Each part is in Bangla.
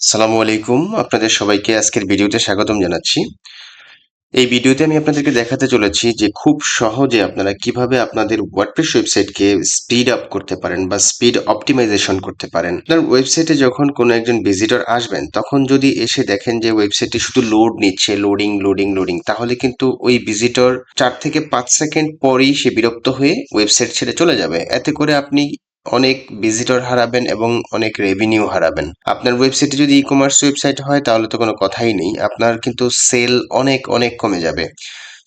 সালামু আলাইকুম। আপনাদের সবাইকে আজকের ভিডিওতে স্বাগতম জানাচ্ছি। এই ভিডিওতে আমি আপনাদেরকে দেখাতে চলেছি যে খুব সহজে আপনারা কীভাবে আপনাদের ওয়ার্ডপ্রেস ওয়েবসাইটকে স্পিড আপ করতে পারেন বা স্পিড অপটিমাইজেশন করতে পারেন। আপনার ওয়েবসাইটে যখন কোনো একজন ভিজিটর আসবেন, তখন যদি এসে দেখেন যে ওয়েবসাইটটি শুধু লোড নিচ্ছে লোডিং লোডিং লোডিং তাহলে কিন্তু ওই ভিজিটর চার থেকে পাঁচ সেকেন্ড পরেই সে বিরক্ত হয়ে ওয়েবসাইট ছেড়ে চলে যাবে। এতে করে আপনি অনেক ভিজিটর হারাবেন এবং অনেক রেভিনিউ হারাবেন। আপনার ওয়েবসাইটে যদি ই কমার্স ওয়েবসাইট হয়, তাহলে তো কোনো কথাই নেই। আপনার কিন্তু সেল অনেক অনেক কমে যাবে।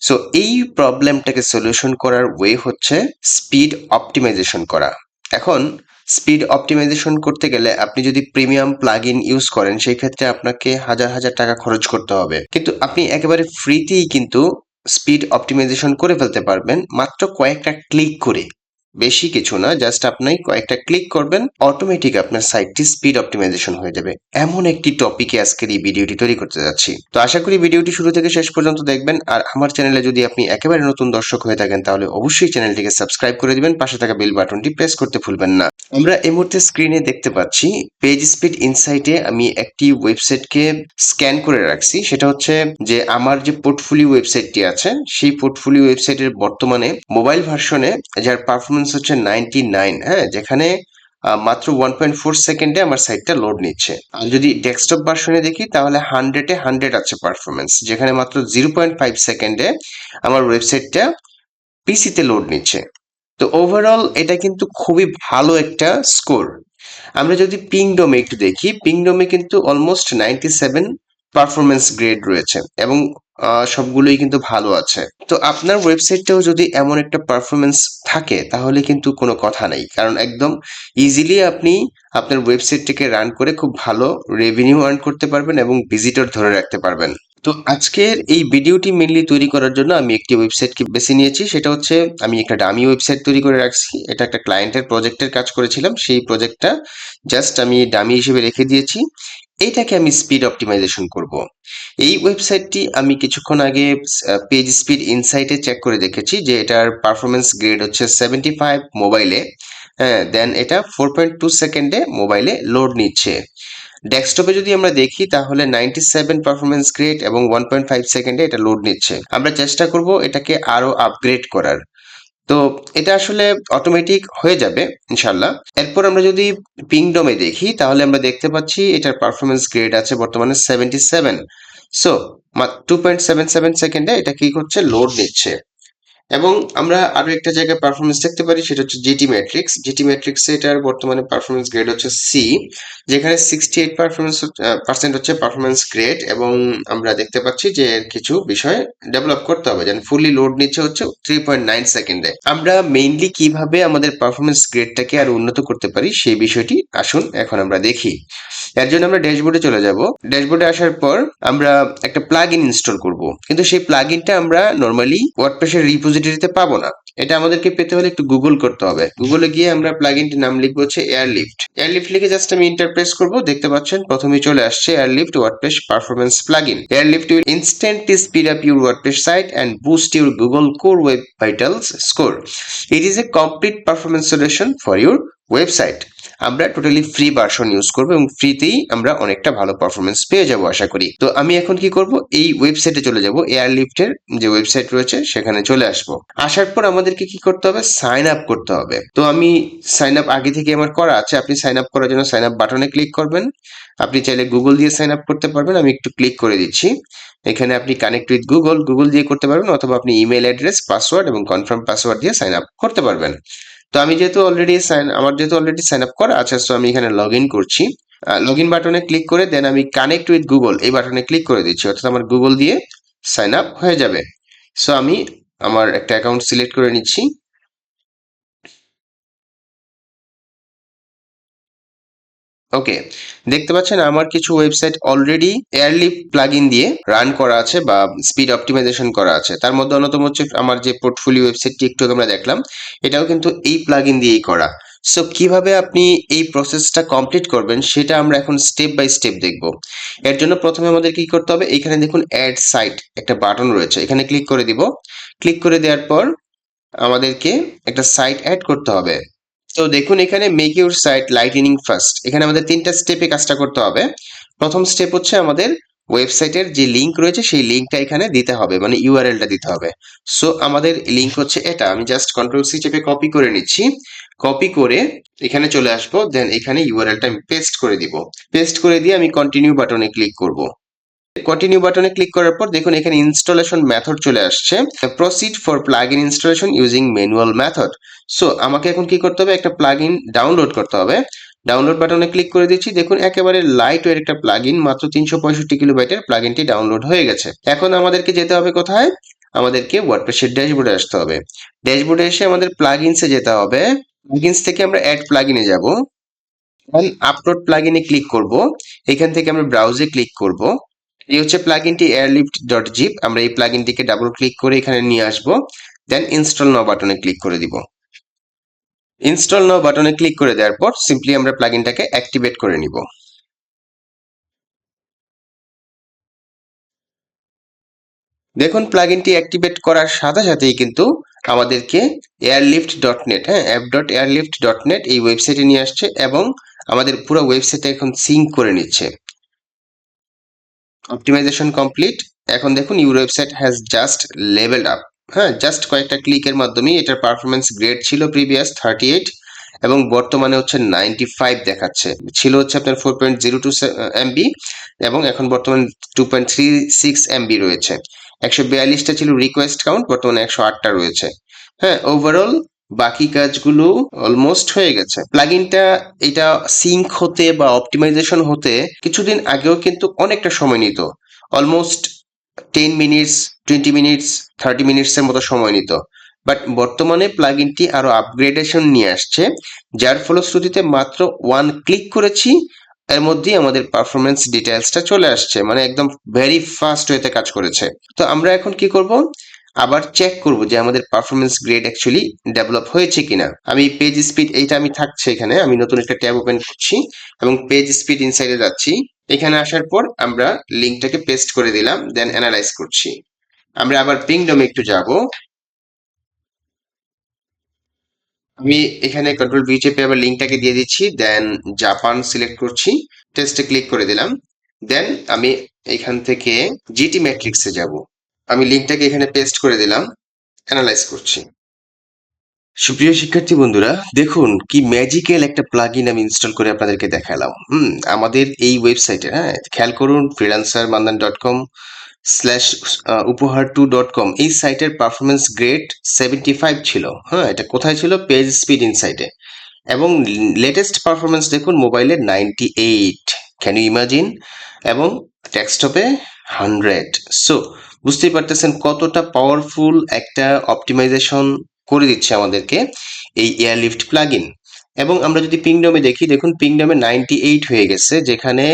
সো এই প্রবলেমটাকে সলিউশন করার ওয়ে হচ্ছে স্পিড অপটিমাইজেশন করা। এখন স্পিড অপটিমাইজেশন করতে গেলে আপনি যদি প্রিমিয়াম প্লাগ ইন ইউজ করেন, সেই ক্ষেত্রে আপনাকে হাজার হাজার টাকা খরচ করতে হবে। কিন্তু আপনি একেবারে ফ্রিতেই কিন্তু স্পিড অপটিমাইজেশন করে ফেলতে পারবেন। মাত্র কয়েকটা ক্লিক করে। বেশি কিছু না জাস্ট আপনি কয়েকটা ক্লিক করবেন অটোমেটিক আপনার সাইটটি স্পিড অপটিমাইজেশন হয়ে যাবে। এমন একটি টপিকে আজকের এই ভিডিওটি তৈরি করতে যাচ্ছি। তো আশা করি ভিডিওটি শুরু থেকে শেষ পর্যন্ত দেখবেন, আর আমার চ্যানেলে যদি আপনি একেবারে নতুন দর্শক হয়ে থাকেন, তাহলে অবশ্যই চ্যানেলটিকে সাবস্ক্রাইব করে দিবেন, পাশে থাকা বেল বাটনটি প্রেস করতে ভুলবেন না। আমরা এই মুহূর্তে স্ক্রিনে দেখতে পাচ্ছি পেজ স্পিড ইনসাইটে আমি একটি ওয়েবসাইটকে স্ক্যান করে রাখছি। সেটা হচ্ছে যে আমার যে পোর্টফোলিও ওয়েবসাইটটি আছে, সেই পোর্টফোলিও ওয়েবসাইটের বর্তমানে মোবাইল ভার্সনে যার পারফরমেন্স হচ্ছে নাইনটি নাইন হ্যাঁ? যেখানে মাত্র ওয়ান পয়েন্ট ফোর সেকেন্ডে আমার সাইটটা লোড নিচ্ছে। আর যদি ডেস্কটপ ভার্সনে দেখি, তাহলে হান্ড্রেডে হান্ড্রেড আছে পারফরমেন্স যেখানে মাত্র জিরো পয়েন্ট ফাইভ সেকেন্ডে আমার ওয়েবসাইটটা পিসিতে লোড নিচ্ছে। তো ওভারঅল এটা কিন্তু খুবই ভালো একটা স্কোর আমরা যদি পিংডমে একটু দেখি পিংডমে কিন্তু almost ninety seven performance grade রয়েছে এবং সবগুলোই কিন্তু ভালো আছে। তো আপনার ওয়েবসাইটটাও যদি এমন একটা পারফরমেন্স থাকে, তাহলে কিন্তু কোনো কথা নেই। কারণ একদম ইজিলি আপনি আপনার ওয়েবসাইটটিকে রান করে খুব ভালো রেভিনিউ আর্ন করতে পারবেন এবং ভিজিটর ধরে রাখতে পারবেন। তো আজকের এই ভিডিওটি মেনলি তৈরি করার জন্য আমি একটি ওয়েবসাইটকে বেছে নিয়েছি। সেটা হচ্ছে, আমি একটা ডামি ওয়েবসাইট তৈরি করে রাখছি। এটা একটা ক্লায়েন্টের প্রজেক্টের কাজ করেছিলাম। সেই প্রজেক্টটা জাস্ট আমি ডামি হিসেবে রেখে দিয়েছি। এইটাকে আমি স্পিড অপটিমাইজেশন করব। এই ওয়েবসাইটটি আমি কিছুক্ষণ আগে পেজ স্পিড ইনসাইটে চেক করে দেখেছি যে এটার পারফরমেন্স গ্রেড হচ্ছে সেভেন্টি ফাইভ মোবাইলে হ্যাঁ দেন এটা ফোর পয়েন্ট টু সেকেন্ডে মোবাইলে লোড নিচ্ছে। ডেস্কটপে যদি আমরা দেখি, তাহলে নাইনটি সেভেন পারফরমেন্স গ্রেড এবং ওয়ান পয়েন্ট ফাইভ সেকেন্ডে এটা লোড নিচ্ছে। আমরা চেষ্টা করব এটাকে আরও আপগ্রেড করার। তো এটা আসলে অটোমেটিক হয়ে যাবে ইনশাল্লাহ এরপর আমরা যদি পিংডমে দেখি, তাহলে আমরা দেখতে পাচ্ছি এটার পারফরমেন্স গ্রেড আছে বর্তমানে seventy seven so two point seven seven সেকেন্ডে এটা কি করছে? লোড নিচ্ছে। এবং আমরা আরও একটা জায়গায় পারফরমেন্স দেখতে পারি, সেটা হচ্ছে জিটি ম্যাট্রিক্স জিটি ম্যাট্রিক্স এটার বর্তমানে পারফরমেন্স গ্রেড হচ্ছে সি যেখানে সিক্সটি এইট পারফরমেন্স পার্সেন্ট হচ্ছে পারফরমেন্স গ্রেড এবং আমরা দেখতে পাচ্ছি যে এর কিছু বিষয় ডেভেলপ করতে হবে। যেন ফুললি লোড নিচ্ছে হচ্ছে থ্রি পয়েন্ট নাইন সেকেন্ডে আমরা মেইনলি কীভাবে আমাদের পারফরমেন্স গ্রেডটাকে আরও উন্নত করতে পারি, সেই বিষয়টি আসুন এখন আমরা দেখি। এর জন্য আমরা ড্যাশবোর্ডে চলে যাব। ড্যাশবোর্ডে আসার পর আমরা একটা প্লাগ ইনস্টল করব। কিন্তু সেই প্লাগ আমরা নর্মালি ওয়ার্ডপ্রেসের রিপোজিটরিতে পাবো না। এটা আমাদেরকে পেতে হলে একটু গুগল করতে হবে। গুগলে গিয়ে আমরা প্লাগ ইনটির নাম লিখব হচ্ছে এয়ারলিফট এয়ারলিফট লিখে জাস্ট আমি ইন্টারপ্রেস করব, দেখতে পাচ্ছেন প্রথমেই চলে আসছে Airlift WordPress performance plugin Airlift will instantly speed up your WordPress site and boost your Google core web vitals score it is a complete performance solution for your website আমরা টোটালি ফ্রি ভার্সন ইউজ করব এবং ফ্রিতেই আমরা অনেকটা ভালো পারফরমেন্স পেয়ে যাব, আশা করি। তো আমি এখন কি করব? এই ওয়েবসাইটে চলে যাব এয়ারলিফটের যে ওয়েবসাইট রয়েছে, সেখানে চলে আসব। আসার পর আমাদেরকে কি করতে হবে? সাইন আপ করতে হবে। তো আমি সাইন আপ আগে থেকে আমার করা আছে, আপনি সাইন আপ করার জন্য সাইন আপ বাটনে ক্লিক করবেন। আপনি চাইলে গুগল দিয়ে সাইন আপ করতে পারবেন, আমি একটু ক্লিক করে দিচ্ছি। এখানে আপনি কানেক্ট উইথ গুগল গুগল দিয়ে করতে পারবেন, অথবা আপনি ইমেল অ্যাড্রেস পাসওয়ার্ড এবং কনফার্ম পাসওয়ার্ড দিয়ে সাইন আপ করতে পারবেন। তো আমি যেহেতু অলরেডি সাইন আমার যেহেতু অলরেডি সাইন আপ করা আছে সো আমি এখানে লগ ইন করছি লগ ইন বাটনে ক্লিক করে দেন আমি কানেক্ট উইথ গুগল এই বাটনে ক্লিক করে দিচ্ছি। অর্থাৎ আমার গুগল দিয়ে সাইন আপ হয়ে যাবে। সো আমি আমার একটা অ্যাকাউন্ট সিলেক্ট করে নিচ্ছি। ওকে দেখতে পাচ্ছেন আমার কিছু ওয়েবসাইট অলরেডি এয়ারলি প্লাগইন দিয়ে রান করা আছে বা স্পিড অপটিমাইজেশন করা আছে। তার মধ্যে অন্যতম হচ্ছে আমার যে পোর্টফোলিও ওয়েবসাইটটি একটু আমরা দেখলাম, এটাও কিন্তু এই প্লাগইন দিয়েই করা। সো কীভাবে আপনি এই প্রসেসটা কমপ্লিট করবেন সেটা আমরা এখন স্টেপ বাই স্টেপ দেখব। এর জন্য প্রথমে আমাদের কি করতে হবে, এখানে দেখুন অ্যাড সাইট একটা বাটন রয়েছে, এখানে ক্লিক করে দিব। ক্লিক করে দেওয়ার পর আমাদেরকে একটা সাইট অ্যাড করতে হবে। তো দেখুন এখানে make your site lightning fast এখানে আমাদের তিনটা স্টেপে কাজটা করতে হবে। প্রথম স্টেপ হচ্ছে আমাদের ওয়েবসাইটের যে লিংক রয়েছে, সেই লিংকটা এখানে দিতে হবে মানে ইউআরএলটা দিতে হবে। সো আমাদের লিংক হচ্ছে এটা। আমি জাস্ট কন্ট্রোল সি চেপে কপি করে নিচ্ছি। কপি করে এখানে চলে আসব দেন এখানে ইউআরএলটা আমি পেস্ট করে দিব। পেস্ট করে দিয়ে আমি কন্টিনিউ বাটনে ক্লিক করব। কন্টিনিউ বাটনে ক্লিক করার পর দেখুন এখানে ইনস্টলেশন মেথড চলে আসছে। Proceed for plugin installation using manual method so আমাকে এখন কি করতে হবে? একটা প্লাগ ইন ডাউনলোড করতে হবে। ডাউনলোড বাটনে ক্লিক করে দিচ্ছি। দেখুন, একেবারে লাইট ওয়ের একটা প্লাগ ইন মাত্র তিনশো পঁয়ষট্টি কিলোবাইটের প্লাগ ডাউনলোড হয়ে গেছে। এখন আমাদেরকে যেতে হবে কোথায়? আমাদেরকে ওয়ার্ডপ্রেসের ড্যাশবোর্ডে আসতে হবে। ড্যাশবোর্ডে এসে আমাদের প্লাগ ইনসে যেতে হবে। প্লাগইনস থেকে আমরা অ্যাড প্লাগইনে যাব। দেন আপলোড প্লাগইনে ক্লিক করব। এখান থেকে আমরা ব্রাউজে ক্লিক করব। এই হচ্ছে প্লাগইনটি এয়ারলিফট ডট জিপ আমরা এই প্লাগইনটিকে ডাবল ক্লিক করে এখানে নিয়ে আসব দেন ইনস্টল নাও বাটনে ক্লিক করে দিব। ইনস্টল নাও বাটনে ক্লিক করে দেওয়ার পর সিম্পলি আমরা প্লাগইনটাকে অ্যাক্টিভেট করে নিব। দেখুন প্লাগইনটি অ্যাক্টিভেট করার সাথে সাথেই কিন্তু আমাদেরকে এয়ারলিফট ডট নেট হ্যাঁ app dot Airlift dot net এই ওয়েবসাইটে নিয়ে আসছে এবং আমাদের পুরো ওয়েবসাইটটা এখন সিঙ্ক করে নিচ্ছে। Optimization complete. এখন দেখুন your website has just levelled up হ্যাঁ জাস্ট কয়েকটা ক্লিকের মাধ্যমেই এটার পারফরমেন্স গ্রেড ছিল প্রিভিয়াস থার্টি এইট এবং বর্তমানে হচ্ছে নাইনটি ফাইভ দেখাচ্ছে। ছিল হচ্ছে আপনার four point zero two MB এবং এখন বর্তমানে two point three six MB রয়েছে। একশো বিয়াল্লিশটা ছিল রিকোয়েস্ট কাউন্ট বর্তমানে একশো আটটা রয়েছে। হ্যাঁ ওভারঅল বাকি কাজগুলো অলমোস্ট হয়ে গেছে। প্লাগইনটা এটা সিঙ্ক হতে বা অপটিমাইজেশন হতে কিছুদিন আগেও কিন্তু অনেকটা সময় নিত। Almost ten minutes twenty minutes thirty মিনিটসের মতো সময় নিত। বাট বর্তমানে প্লাগইনটি আরও আপগ্রেডেশন নিয়ে আসছে। যার ফলশ্রুতিতে মাত্র ওয়ান ক্লিক করেছি। এর মধ্যেই আমাদের পারফরমেন্স ডিটেলসটা চলে আসছে। মানে একদম ভেরি ফাস্ট ওয়েতে কাজ করেছে। তো আমরা এখন কি করব? আবার চেক করব যে আমাদের পারফরমেন্স গ্রেড অ্যাকচুয়ালি ডেভেলপ হয়েছে কিনা। আমি পেজ স্পিড এইটা আমি থাকছে এখানে, আমি নতুন একটা ট্যাব ওপেন করছি এবং পেজ স্পিড ইনসাইডে যাচ্ছি। এখানে আসার পর আমরা লিঙ্কটাকে পেস্ট করে দিলাম দেন অ্যানালাইজ করছি। আমরা আবার পিংডমে একটু যাব। আমি এখানে কন্ট্রোল ভি চেপে আবার লিঙ্কটাকে দিয়ে দিচ্ছি দেন জাপান সিলেক্ট করছি টেস্টে ক্লিক করে দিলাম। দেন আমি এখান থেকে জিটি ম্যাট্রিক্সে যাব। আমি লিঙ্কটাকে এখানে পেস্ট করে দিলাম অ্যানালাইজ করছি। সুপ্রিয় শিক্ষার্থী বন্ধুরা, দেখুন কি ম্যাজিক্যাল একটা প্লাগইন আমি ইনস্টল করে আপনাদেরকে দেখালাম। হুম, আমাদের এই ওয়েবসাইটে হ্যাঁ খেয়াল করুন freelancer Mandan dot com slash Upohar two dot com এই সাইটের পারফরমেন্স গ্রেড সেভেন্টি ফাইভ ছিল। হ্যাঁ এটা কোথায় ছিল? পেজ স্পিড ইনসাইটে এবং লেটেস্ট পারফরমেন্স দেখুন মোবাইলে ninety eight can you imagine এবং ডেস্কটপে হান্ড্রেড সো বুঝতেই পারতেছেন কতটা পাওয়ারফুল একটা অপটিমাইজেশন করে দিচ্ছে আমাদেরকে এই এয়ারলিফট প্লাগইন এবং আমরা যদি পিংডমে দেখি, দেখুন পিংডমে নাইনটি এইট হয়ে গেছে, যেখানে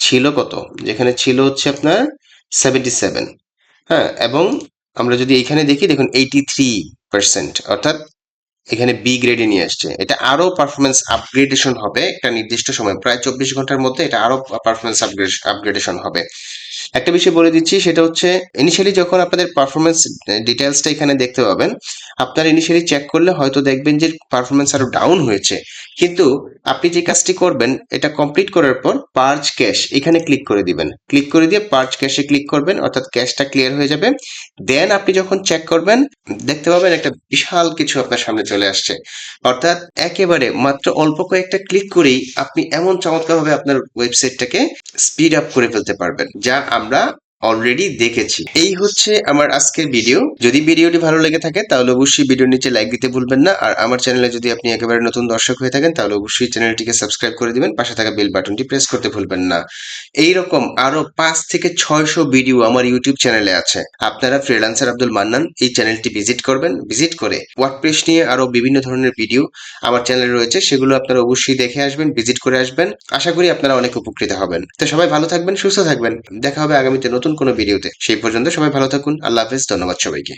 ছিল কত? যেখানে ছিল হচ্ছে আপনার সেভেন্টি সেভেন হ্যাঁ এবং আমরা যদি এখানে দেখি, দেখুন এইটি থ্রি পার্সেন্ট অর্থাৎ এখানে বি গ্রেডে নিয়ে আসছে। এটা আরও পারফরমেন্স আপগ্রেডেশন হবে একটা নির্দিষ্ট সময়, প্রায় চব্বিশ ঘণ্টার মধ্যে এটা আরও পারফরমেন্স আপগ্রেডেশন হবে। একটা বিষয় বলে দিচ্ছি, সেটা হচ্ছে ইনিশিয়ালি যখন আপনাদের পারফরমেন্স ডিটেলসটা এখানে দেখতে পাবেন, আপনারা ইনিশিয়ালি চেক করলে হয়তো দেখবেন যে পারফরমেন্স আরও ডাউন হয়েছে। কিন্তু আপনি যে কাজটি করবেন, এটা কমপ্লিট করার পর পার্চ ক্যাশ এখানে ক্লিক করে দিবেন। ক্লিক করে দিয়ে পার্চ ক্যাশে ক্লিক করবেন, অর্থাৎ ক্যাশটা ক্লিয়ার হয়ে যাবে। দেন আপনি যখন চেক করবেন, দেখতে পাবেন একটা বিশাল কিছু আপনার সামনে চলে আসছে। অর্থাৎ একেবারে মাত্র অল্প কয়েকটা ক্লিক করেই আপনি এমন চমৎকারভাবে আপনার ওয়েবসাইটটাকে স্পিড আপ করে ফেলতে পারবেন, যা আমরা অলরেডি দেখেছি। এই হচ্ছে আমার আজকের ভিডিও যদি ভিডিওটি ভালো লেগে থাকে, তাহলে অবশ্যই ভিডিওর নিচে লাইক দিতে ভুলবেন না। আর আমার চ্যানেলে যদি আপনি একেবারে নতুন দর্শক হয়ে থাকেন, তাহলে অবশ্যই চ্যানেলটিকে সাবস্ক্রাইব করে দিবেন। পাশে থাকা বেল বাটনটি প্রেস করতে ভুলবেন না। এই রকম আরও পাঁচ থেকে ছয়শো ভিডিও আমার ইউটিউব চ্যানেলে আছে। আপনারা ফ্রিলান্সার আব্দুল মান্নান এই চ্যানেলটি ভিজিট করবেন। ভিজিট করে ওয়ার্ডপ্রেস নিয়ে আরও বিভিন্ন ধরনের ভিডিও আমার চ্যানেলে রয়েছে, সেগুলো আপনারা অবশ্যই দেখে আসবেন ভিজিট করে আসবেন। আশা করি আপনারা অনেক উপকৃত হবেন। তো সবাই ভালো থাকবেন, সুস্থ থাকবেন। দেখা হবে আগামীতে নতুন কোনো ভিডিওতে। সেই পর্যন্ত সবাই ভালো থাকুন। আল্লাহ হাফেজ। ধন্যবাদ সবাইকে।